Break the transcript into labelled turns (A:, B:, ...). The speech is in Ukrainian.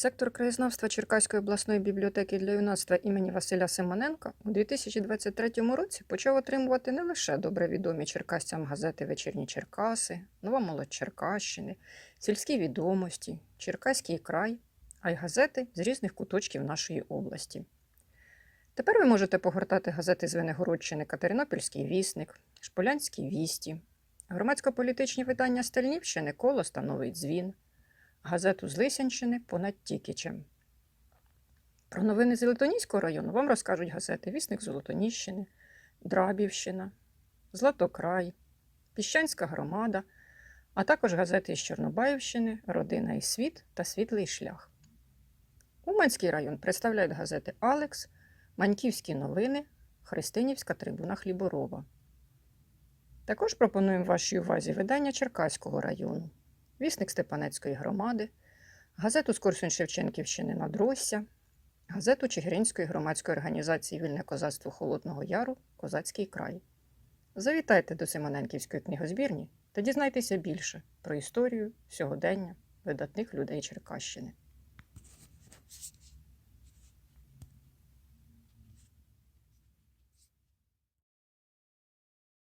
A: Сектор краєзнавства Черкаської обласної бібліотеки для юнацтва імені Василя Симоненка у 2023 році почав отримувати не лише добре відомі черкасцям газети Вечірні Черкаси, Нова молодь Черкащини, сільські відомості, Черкаський край, а й газети з різних куточків нашої області. Тепер ви можете погортати газети з Венегородщини Катеринопільський вісник, Шполянські вісті, громадсько-політичні видання Стельнівщини Колос та Новий дзвін газету з Лисянщини понад Тікічем. Про новини з Золотоніського району вам розкажуть газети Вісник Золотоніщини, Драбівщина, Златокрай, Піщанська громада, а також газети із Чорнобаївщини, Родина і світ та Світлий шлях. Уманський район представляють газети Алекс, Маньківські новини, Христинівська трибуна Хліборова. Також пропонуємо вашій увазі видання Черкаського району. Вісник Степанецької громади, газету з Корсунь Шевченківщини Надросся, газету Чигиринської громадської організації Вільне козацтво Холодного Яру Козацький край. Завітайте до Симоненківської книгозбірні та дізнайтеся більше про історію, сьогодення видатних людей Черкащини.